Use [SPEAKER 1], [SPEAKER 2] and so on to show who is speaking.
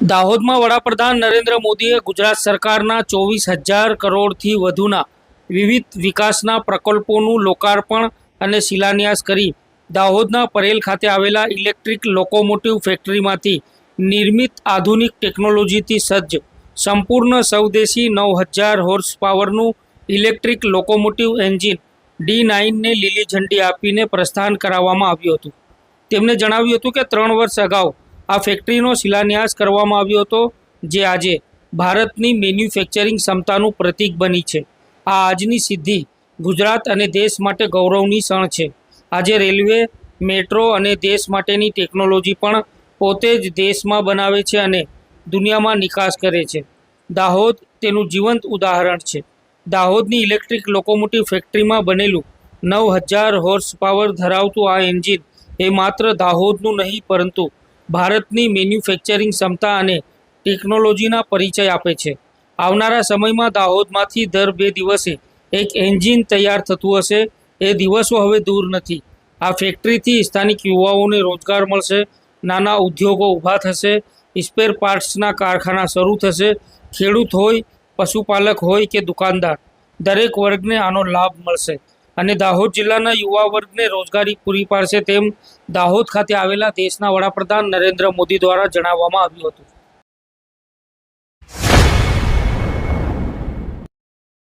[SPEAKER 1] દાહોદમાં વડાપ્રધાન નરેન્દ્ર મોદીએ ગુજરાત સરકારના ચોવીસ હજાર કરોડથી વધુના વિવિધ વિકાસના પ્રકલ્પોનું લોકાર્પણ અને શિલાન્યાસ કરી દાહોદના પરેલ ખાતે આવેલા ઇલેક્ટ્રિક લોકોમોટિવ ફેક્ટરીમાંથી નિર્મિત આધુનિક ટેકનોલોજીથી સજ્જ સંપૂર્ણ સ્વદેશી નવ હજાર હોર્સ પાવરનું ઇલેક્ટ્રિક લોકોમોટિવ એન્જિન ડી નાઇનને લીલી ઝંડી આપીને પ્રસ્થાન કરાવવામાં આવ્યું હતું. તેમણે જણાવ્યું હતું કે ત્રણ વર્ષ અગાઉ આ ફેક્ટરીનો શિલાન્યાસ કરવામાં આવ્યો હતો, જે આજે ભારતની મેન્યુફેક્ચરિંગ ક્ષમતાનું પ્રતીક બની છે. આ આજની સિદ્ધિ ગુજરાત અને દેશ માટે ગૌરવની ક્ષણ છે. આજે રેલવે, મેટ્રો અને દેશ માટેની ટેકનોલોજી પણ પોતે જ દેશમાં બનાવે છે અને દુનિયામાં નિકાસ કરે છે. દાહોદ તેનું જીવંત ઉદાહરણ છે. દાહોદની ઇલેક્ટ્રિક લોકોમોટિવ ફેક્ટરીમાં બનેલું નવ હજાર હોર્સ પાવર ધરાવતું આ એન્જિન એ માત્ર દાહોદનું નહીં, પરંતુ ભારતની મેન્યુફેક્ચરિંગ ક્ષમતા અને ટેકનોલોજીના પરિચય આપે છે. આવનારા સમયમાં દાહોદમાંથી દર બે દિવસે એક એન્જિન તૈયાર થતું હશે. એ દિવસો હવે દૂર નથી. આ ફેક્ટરીથી સ્થાનિક યુવાઓને રોજગાર મળશે. નાના ઉદ્યોગો ઊભા થશે. સ્પેર પાર્ટ્સના કારખાના શરૂ થશે. ખેડૂત હોય, પશુપાલક હોય કે દુકાનદાર, દરેક વર્ગને આનો લાભ મળશે. અને દાહોદ જિલ્લાના યુવા વર્ગને રોજગારી પૂરી પાડશે તેમ દાહોદ ખાતે આવેલા દેશના વડાપ્રધાન નરેન્દ્ર મોદી દ્વારા જણાવવામાં આવ્યું હતું.